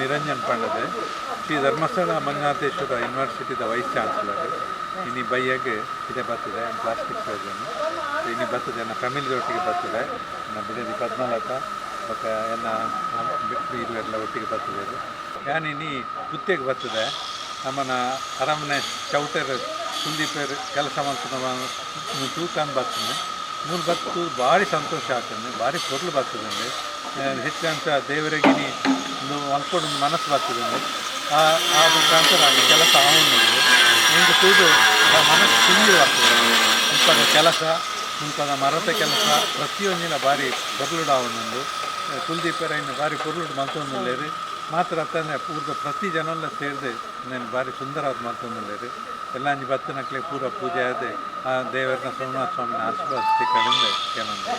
ನಿರಂಜನ್ ಪಂಡದೆ. ಶ್ರೀ ಧರ್ಮಸ್ಥಳ ಮಂಜುನಾಥೇಶ್ವರ ಯೂನಿವರ್ಸಿಟಿದ vice chancellor. ಇನಿ ಬೈಯಾಗೆ ಇದೆ ಬರ್ತದೆ. ಪ್ಲಾಸ್ಟಿಕ್ ಸರ್ಜನ್ ಇನಿ ಬರ್ತದೆ. ನನ್ನ ಫ್ಯಾಮಿಲಿ ಒಟ್ಟಿಗೆ ಬರ್ತದೆ. ನನ್ನ ಬಿಡದಿ ಪದ್ಮಲತ. ಮತ್ತು ಎಲ್ಲ ಇದು ಎಲ್ಲ ಒಟ್ಟಿಗೆ ಬರ್ತದೆ. ನಾನು ಇನಿ ಹುತ್ತೆಗೆ ಬರ್ತದೆ. ನಮ್ಮನ ಅರಮನೆ ಚೌಟರ್ ಕುಲ್ದೀಪರ್ ಕೆಲಸ ಮಾಡ್ತಾನೆ ತೂಕನ್ ಬರ್ತದೆ ಮೂರು ಬತ್ತು ಭಾರಿ ಸಂತೋಷ ಆಗ್ತದೆ ಭಾರಿ ಪೊರ್ಲು ಬರ್ತದೆ ಹೆಚ್ಚಂತ ದೇವರಿಗೆ ಒಂದು ಅನ್ಕೊಂಡು ಮನಸ್ಸು ಬರ್ತದೆ ಆ ಆ ಮುಖಾಂತರ ಅಲ್ಲಿ ಕೆಲಸ ಆವೊಂದು ಒಂದು ಕೂಡು ಮನಸ್ಸು ತುಂಬಿ ಬರ್ತದೆ. ಮುಂತಾದ ಕೆಲಸ, ಮುಂತಾದ ಮರದ ಕೆಲಸ, ಪ್ರತಿಯೊಂದಿನ ಬಾರಿ ಪೊರ್ಲುಡು ಅವನೊಂದು ಕುಲ್ದೀಪರ ಇನ್ನು ಬಾರಿ ಪೊರ್ಲುಡು ಮಲ್ತೊಂದುಲ್ಲೇರಿ ಮಾತ್ರ ಅತ್ತನೆ ಪೂರ್ವ ಪ್ರತಿ ಜನಲ್ಲ ಸೇರಿದೆ ನಾನು ಬಾರಿ ಸುಂದರವಾದ ಮಲ್ತೊಂದುಲ್ಲೇರಿ ಎಲ್ಲ ಅಂಜಿ ಬತ್ತನಕ್ಲೆ ಪೂರ ಪೂಜೆ ಆದೆ, ಆ ದೇವರನ್ನ ಸೋಮನಾಥ ಸ್ವಾಮಿನ ಆಶೀರ್ವಾದ ಸಿಕ್ಕಳಿಂದ ಕೆಲವೊಂದು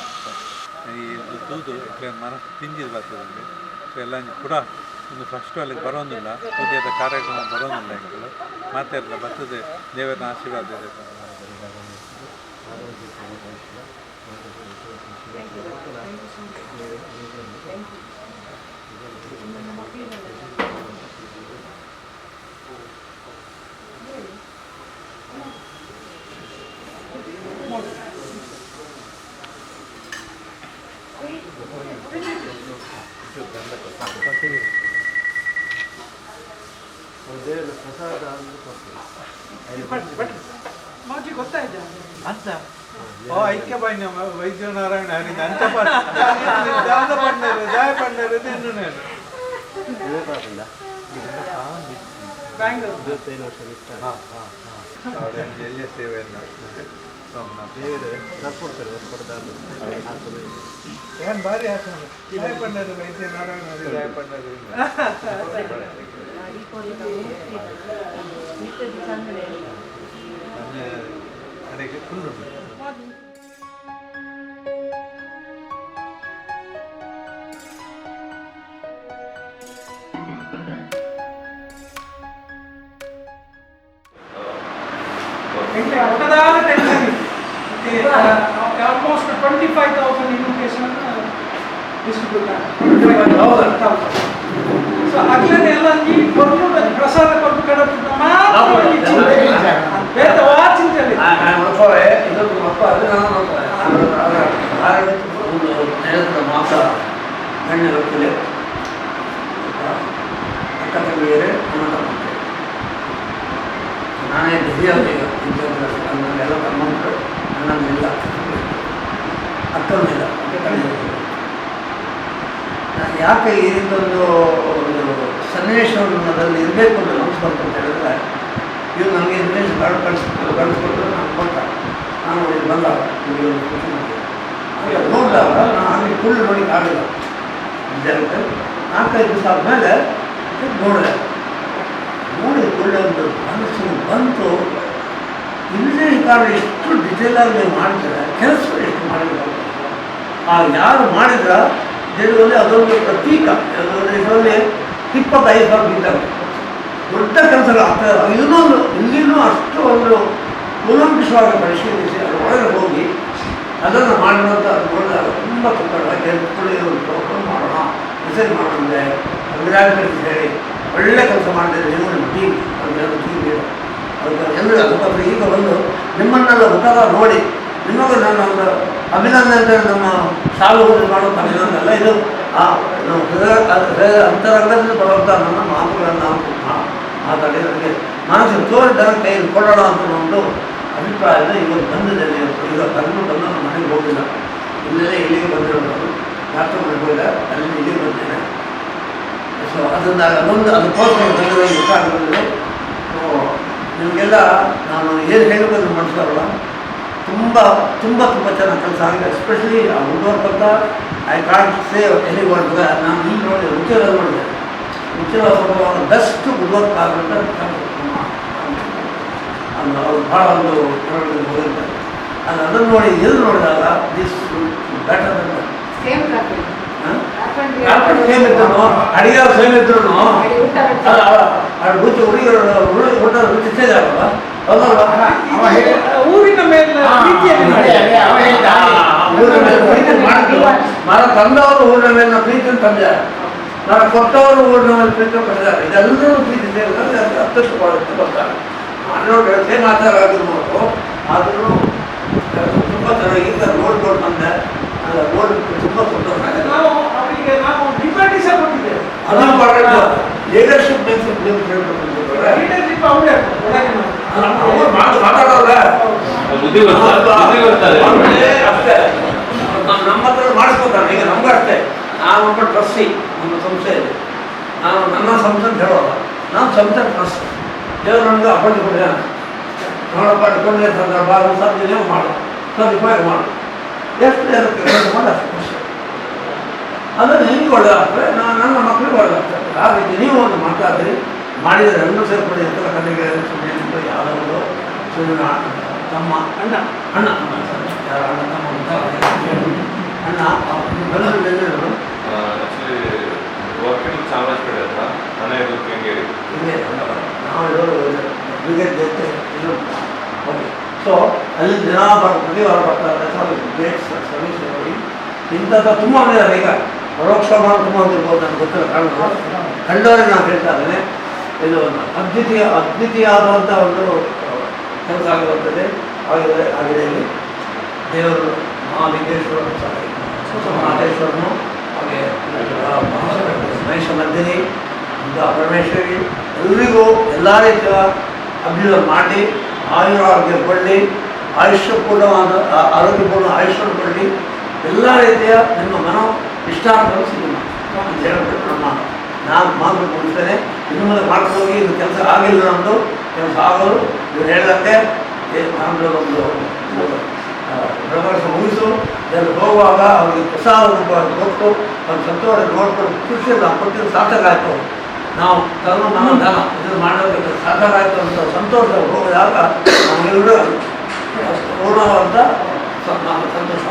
ಈ ತೂದು ಮನಸ್ಸು ತಿಂಜಿದು ಬರ್ತದೆ. ಸೊ ಎಲ್ಲ ಕೂಡ ಒಂದು ಫಸ್ಟು ಅಲ್ಲಿಗೆ ಬರೋದಿಲ್ಲ. ಪೂಜೆದ ಕಾರ್ಯಕ್ರಮ ಬರೋದಿಲ್ಲ ಮಾತಾಡಲ್ಲ ಬರ್ತದೆ. ದೇವರ ಆಶೀರ್ವಾದ ಇದೆ. ಓ ವೈದ್ಯ ನಾರಾಯಣ ಹರಿದ ಅಂತ ದಾದ ಪಂಡರು ಜಾಯ ಪಂಡರು ತಿನ್ನು ನಾನು. ಬ್ಯಾಂಗ್ಳೂರ್. ಎಲ್ಲ ಸೇವೆಯನ್ನು ಸೋಮನಾಥ ಏನ್ ಭಾರಿ ಆಸನ ಜಾಯ ಪಂಡರು ವೈದ್ಯ ನಾರಾಯಣ ಹರಿ ಜಾಯ ಪಂಡರು ಕಡೆಗೆ ಫುಲ್ ಉಂಟು. ಒಟ್ಟದಾದ ಟೆನ್ಷನ್ ಇತ್ತು almost twenty five thousand invitation distribute so ಅಗ್ಲೇ ಎಲ್ಲ ಈಗ ಬಂದು ಪ್ರಸಾದ ಕೊಟ್ಟು ಕಡಬಿಟ್ಟು ಬೇರೆ ಚಿಂತೆ ಮಾತಾಡ ನನ್ನ ಗೊತ್ತಿಲ್ಲ ಸನ್ನಿವೇಶದಲ್ಲಿ ಇರಬೇಕು ಅಂತ ಅನಿಸ್ಬಂತು ಅಂತ ಹೇಳಿದ್ರೆ ಇವ್ರು ನನಗೆ ಇನ್ವೆಸ್ಟ್ ಕಾರ್ಡ್ ಕಳಿಸ್ಬಿಟ್ಟು ಕಳಿಸ್ಕೊಟ್ಟು ನಾನು ಕೊಟ್ಟ ನಾನು ಇಲ್ಲಿ ಬಂದ ನಿಮಗೆ ಒಂದು ಖುಷಿ ಮಾಡಿದೆ ಹಾಗೆ ನೋಡಿದಾಗ ನಾನು ಅಲ್ಲಿ ಫುಲ್ ನೋಡಿ ಕಾಡಿಲ್ಲ ಜನಕ್ಕೆ ನಾಲ್ಕೈದು ದಿವಸ ಆದಮೇಲೆ ನೋಡಿದೆ. ನೋಡಿ ಒಳ್ಳೆ ಒಂದು ಮನಸ್ಸು ಬಂತು. ಇಲ್ಲೇ ಕಾರಣ ಎಷ್ಟು ಡಿಟೇಲ್ ಆಗಿ ನೀವು ಮಾಡ್ತಾರೆ? ಕೆಲಸ ಎಷ್ಟು ಮಾಡಿದ್ರು? ಆ ಯಾರು ಮಾಡಿದ್ರ ಜನರಲ್ಲಿ ಅದೊಂದು ಪ್ರತೀಕ. ಅದೊಂದು ಇದರಲ್ಲಿ ಇಪ್ಪತ್ತೈದು ಸಾವಿರ ಇದ್ದಾವೆ. ದೊಡ್ಡ ಕೆಲಸಗಳು ಆಗ್ತಾ ಇನ್ನೊಂದು ಇಲ್ಲಿನೂ ಅಷ್ಟು ಒಂದು ಕೂಲಂಕುಷವಾಗಿ ಪರಿಶೀಲಿಸಿ ಅದರೊಳಗೆ ಹೋಗಿ ಅದನ್ನು ಮಾಡಿರುವಂಥ ನೋಡಿದಾಗ ತುಂಬ ಎತ್ಕೊಳ್ಳಿ ಒಂದು ಪ್ರೋಗ್ರಾಮ್ ಮಾಡೋಣ, ಮೆಸೇಜ್ ಮಾಡೋಣ ಕಂಗ್ರ್ಯಾಚುಲೇಷನ್ ಹೇಳಿ, ಒಳ್ಳೆ ಕೆಲಸ ಮಾಡಿದ್ರೆ ನೀವು ನಿಮ್ಮ ಟೀಮ್ ಅದನ್ನೆಲ್ಲ ಟೀಮ್ ಅದಕ್ಕೆ ಎಲ್ಲರೂ ಅದಕ್ಕೋಸ್ಕರ ಈಗ ಬಂದು ನಿಮ್ಮನ್ನೆಲ್ಲ ಮುಖದ ನೋಡಿ, ನಿಮಗೂ ನನ್ನ ಒಂದು ಅಭಿನಂದನೆ ನಮ್ಮ ಶಾಲು ಮಾಡುವಂಥ ಅಭಿನಂದನೆ ಅಲ್ಲ ಇದು. ಆ ನಮ್ಮ ಹೃದಯ ಅಂತರಂಗದಲ್ಲಿ ನನ್ನ ಮಾತುಗಳನ್ನು ಮಾತಾಡಿ ನನಗೆ ಮನಸ್ಸು ತೋರಿ ಜನ ಕೈಯಲ್ಲಿ ಕೊಡೋಣ ಅಂತ ಒಂದು ಅಭಿಪ್ರಾಯದ ಇವತ್ತು ಬಂದಿದೆ. ಈಗ ಕಣ್ಣು ಬಂದು ನಮ್ಮ ಮನೆಗೆ ಹೋಗಿಲ್ಲ. ಇಲ್ಲೇ ಇಲ್ಲಿಗೆ ಬಂದಿರೋದು. ಡಾಕ್ಟರ್ ಮನೆಗೆ ಹೋಗಿಲ್ಲ. ಅಲ್ಲಿ ಇಲ್ಲಿಗೆ ಬಂದಿದೆ. ಸೊ ಅದನ್ನ ಒಂದು ಅದಕ್ಕೋಸ್ಕರ ಬಂದಿರೋ ಗೊತ್ತಾಗಲಿಲ್ಲ ನಿಮಗೆಲ್ಲ ನಾನು ಏನು ಹೇಳಬೇಕು ಮನಸ್ಸಾರಲ್ಲ ತುಂಬ ತುಂಬ ತುಂಬ ಚೆನ್ನಾಗಿ ಕೆಲಸ ಆಗಿದೆ. ಎಸ್ಪೆಷಲಿ ಆ ಹುಡುಗರ ಬಂದ I can't say any word ನಾನು ಈಗ ನೋಡಿ ಉಚ್ಚರ ನೋಡಿದೆ. ಉಚ್ಚರ ಬೆಸ್ಟ್ ಹುಡುಗರ ಅಂತ ಅದು ಅವ್ರು ಭಾಳ ಒಂದು ಪ್ರಯೋಗದಲ್ಲಿ ಹೋಗಿರ್ತಾರೆ. ಅದು ಅದನ್ನು ನೋಡಿ ಎಲ್ಲಿ ನೋಡಿದಾಗ ದಿಸ್ ಬೆಟರ್ ಸೇಮ್ ಇದ್ರು ಅಡಿಗೆ ಸೇಮ್ ಇದ್ರು ಅದು ಹುಡುಗಿಯರು ಊಟ ರುಚಿ ಹೇಳಿ- ಊರಿನ ಮೇಲೆ ತಂದವರು. ಊರಿನ ಮೇಲೆ ಪ್ರೀತಿ ತಂದಿದ್ದಾರೆ ಮರ ಕೊಟ್ಟವರು ಊರಿನ ಮೇಲೆ ಪ್ರೀತಿ ನಾನು ಪಡೆದಾರೆ ಇದೆಲ್ಲರೂ ಪ್ರೀತಿ ಅತ್ತಷ್ಟು ಬಾಳುತ್ತೆ ಬರ್ತಾರೆ ನಾನು ಕೆಲಸ ಮಾತಾಡೋದು ಆದರೂ ತುಂಬ ಚೆನ್ನಾಗಿ ಈಗ ರೋಡ್ ರೋಡ್ ಬಂದೆ ರೋಡ್ ತುಂಬ ಸಂತೋಷ ನಾವು ಅವರಿಗೆ ನಾವು ಲಿಬರ್ಟಿ ಸಹ ಕೊಟ್ಟಿದ್ದೇವೆ ಅದು ಇಂಪಾರ್ಟೆಂಟ್ ಲೀಡರ್ಶಿಪ್ ಬೇಸಿಕ್ ನೀವು ಹೇಳ್ಬೇಕು ಲೀಡರ್ಶಿಪ್ ಅವರೇ ನಾವು. ಮಾತಾಡೋಲ್ಲ ಅಷ್ಟೇ. ನಮ್ಮ- ಹತ್ರ ಮಾಡಿಸ್ಕೊತಾನೆ ಈಗ ನಮ್ಗೆ ಅಷ್ಟೇ. ನಾವೊಬ್ಬ ಟ್ರಸ್ಟಿ ನಮ್ಮ ಇದೆ. ನಾನು ನನ್ನ ಸಂಸ್ಥೆ ಅಂತ ಹೇಳೋಲ್ಲ. ನಾನು ಸಂಸ್ಥೆ ಟ್ರಸ್ಟ್ ದೇವರು ನನಗೆ ಅಪ್ಪಣೆ ಕೊಟ್ಟಿದ್ದಾನೆ ನೋಡಪ್ಪ ಇಟ್ಕೊಂಡ್ರೆ ಸಂದರ್ಭ ಸದ್ಯ ಮಾಡು. ಸರ್ ಉಪಯೋಗ ಮಾಡು. ಎಷ್ಟು ಕೆಲಸ ಮಾಡಿ ಅಷ್ಟು ಖುಷಿ. ಅದನ್ನು ನಿಮ್ಗೆ ಒಳ್ಳೆದಾಗ್ತದೆ. ನಾನು ನನ್ನ ಮಕ್ಕಳಿಗೆ ಒಳ್ಳೆದಾಗ್ತದೆ. ಆ ರೀತಿ ನೀವು ಒಂದು ಮಾತಾಡಿರಿ. ಮಾಡಿದರೆ ಎಲ್ಲರೂ ಸೇರ್ಪಡೆ ಅಂತ ಕಲೆಗೆ ಸುಮ್ಮನೆ ಸುಮ್ಮನೆ ತಮ್ಮ ಅಣ್ಣ ಅಣ್ಣ ಯಾರ ಅಣ್ಣ ತಮ್ಮ ಅಂತ ಅಣ್ಣ ಬೆಲ್ಲರು ಎಲ್ಲರು ಆಕ್ಚುಲಿ ವರ್ಕಿಂಗ್ ಚಾಮರಾಜಪೇಟೆ ಹತ್ರ ಮನೆ ಇದು ಕೆಂಗೇರಿ. ಹಿಂಗೆ ನಾವು ಇರೋದು ಬ್ರಿಗೇಡ್ ಜೊತೆ ಇದು ಓಕೆ ಸೊ ಅಲ್ಲಿ ದಿನ ಬರ್ ಪ್ರತಿ ವಾರ ಬರ್ತಾರೆ ಗ್ರೇಟ್ ಸರ್ವಿಸ್ ನೋಡಿ. ಇಂಥದ್ದು ತುಂಬ ಇದ್ದಾರೆ. ಈಗ ಪರೋಕ್ಷ ಮಾಡಿ ತುಂಬ ಇರ್ಬೋದು ನನಗೆ ಗೊತ್ತಿಲ್ಲ ಕಾರಣ. ಕಂಡವರೇ ನಾನು ಹೇಳ್ತಾ ಇದ್ದೇನೆ. ಇದು ಅದ್ವಿತೀಯ ಅದ್ವಿತೀಯ ಆದಂತಹ ಒಂದು ಕೆಲಸ ಆಗಿರುತ್ತದೆ ಆಗಿದೆ ಆಗಿದೆ ಇಲ್ಲಿ. ದೇವರು ಮಹಾಲಿಂಗೇಶ್ವರ ಮಹಾದೇಶ್ವರನು ಹಾಗೆ ಮಹೇಶ ಮಧ್ಯನಿ ಪರಮೇಶ್ವರಿ, ಎಲ್ರಿಗೂ ಎಲ್ಲ ರೀತಿಯ ಅಭಿವೃದ್ಧಿ ಮಾಡಿ, ಆಯುರಾರೋಗ್ಯ ಕೊಡಲಿ, ಆಯುಷ್ಯಪೂರ್ಣವಾದ ಆರೋಗ್ಯಪೂರ್ಣ ಆಯುಷ್ಯವನ್ನು ಕೊಡಲಿ, ಎಲ್ಲ ರೀತಿಯ ನಿಮ್ಮ ಮನೋ ಇಷ್ಟಾರ್ಥಗಳು ಸಿಗಲ್ಲ ಅಂತ ಹೇಳ್ಬಿಟ್ಟು ನಮ್ಮ ನಾನು ಮಾತು ಮುಗಿಸ್ತೇನೆ. ಇನ್ನು ಮುಂದೆ ಮಾಡ್ಕೊಂಡು ಹೋಗಿ ಇದು ಕೆಲಸ ಆಗಿಲ್ಲ ನಮ್ಮದು ಇವ್ರು ಹೇಳಿದಂತೆ ನಮ್ಮದು ಒಂದು ಪ್ರವಾಸ ಮುಗಿಸು. ಜನರು ಹೋಗುವಾಗ ಅವರಿಗೆ ಪ್ರಸಾದ ರೂಪವಾಗಿ ಕೊಟ್ಟು, ಅವ್ರ ಸಂತೋಷ ನೋಡ್ಕೊಂಡು ಖುಷಿ ನಾವು ಕೊಟ್ಟಿದ್ದು ಸಾರ್ಥಕ ಆಯಿತು. ನಾವು ಧರ್ಮ ನಮ್ಮ ಧನ, ಇದನ್ನು ಮಾಡೋದಕ್ಕೆ ಸಾರ್ಥಕ ಆಯಿತು ಅಂತ ಸಂತೋಷ ಹೋಗಿದಾಗ ನಮಗೆಲ್ಲರೂ ಸ- ನಾವು ಸಂತೋಷ.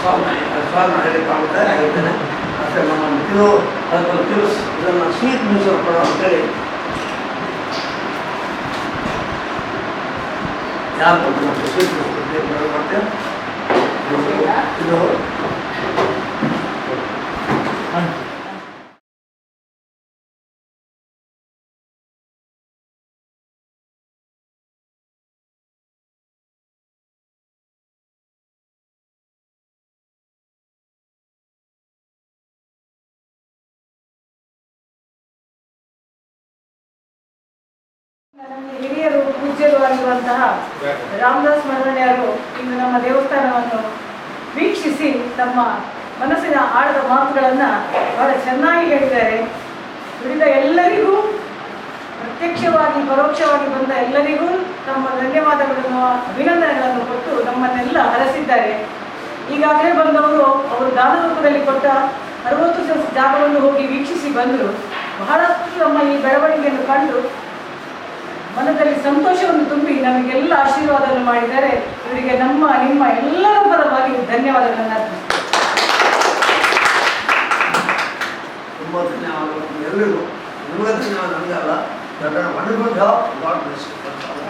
ಸ್ವಾಮಿ ಸ್ವಾಮಿ ಹೇಳಿಕೊಂಡೆ ಹೇಳ್ತೇನೆ ಮತ್ತೆ ನಮ್ಮ ತಿರು, ಅದಕ್ಕೊಂದು ತಿರುಸ್, ಇದನ್ನು ಸ್ವೀಟ್ ಮೀಸಲು ಕೊಡೋ ಅಂತೇಳಿ ಯಾರು ಕೊಟ್ಟು ಸ್ವೀಟ್ ನ್ಯೂಸ್ ಕೊಟ್ಟೆ ಇದು ನಮಗೆ ಹಿರಿಯರು ಪೂಜ್ಯರು ಆಗಿರುವಂತಹ ರಾಮದಾಸ್ ಮರಣ್ಯರು ಇಂದು ನಮ್ಮ ದೇವಸ್ಥಾನವನ್ನು ವೀಕ್ಷಿಸಿ ತಮ್ಮ ಮನಸ್ಸಿನ ಆಳದ ಮಾತುಗಳನ್ನು ಬಹಳ ಚೆನ್ನಾಗಿ ಹೇಳಿದ್ದಾರೆ. ಉಳಿದ ಎಲ್ಲರಿಗೂ, ಪ್ರತ್ಯಕ್ಷವಾಗಿ, ಪರೋಕ್ಷವಾಗಿ ಬಂದ ಎಲ್ಲರಿಗೂ ತಮ್ಮ ಧನ್ಯವಾದಗಳನ್ನು, ಅಭಿನಂದನೆಗಳನ್ನು ಕೊಟ್ಟು ನಮ್ಮನ್ನೆಲ್ಲ ಹರಸಿದ್ದಾರೆ ಈಗಾಗಲೇ ಬಂದವರು ಅವರು ದಾನ ರೂಪದಲ್ಲಿ ಕೊಟ್ಟ ಅರವತ್ತು ಜಾಗವನ್ನು ಹೋಗಿ ವೀಕ್ಷಿಸಿ ಬಂದರು. ಬಹಳಷ್ಟು ನಮ್ಮ ಈ ಬೆಳವಣಿಗೆಯನ್ನು ಕಂಡು ಮನದಲ್ಲಿ ಸಂತೋಷವನ್ನು ತುಂಬಿ ನಮಗೆಲ್ಲ ಆಶೀರ್ವಾದವನ್ನು ಮಾಡಿದ್ದಾರೆ. ಇವರಿಗೆ ನಮ್ಮ, ನಿಮ್ಮ ಎಲ್ಲರ ಪರವಾಗಿ ಧನ್ಯವಾದಗಳನ್ನು. ತುಂಬ ಧನ್ಯವಾದಗಳು. ಎಲ್ಲರಿಗೂ ನಿಮಗೆ ಧನ್ಯವಾದ. ನನಗೆ ಅಲ್ಲ. ಬ್ಲೆಸ್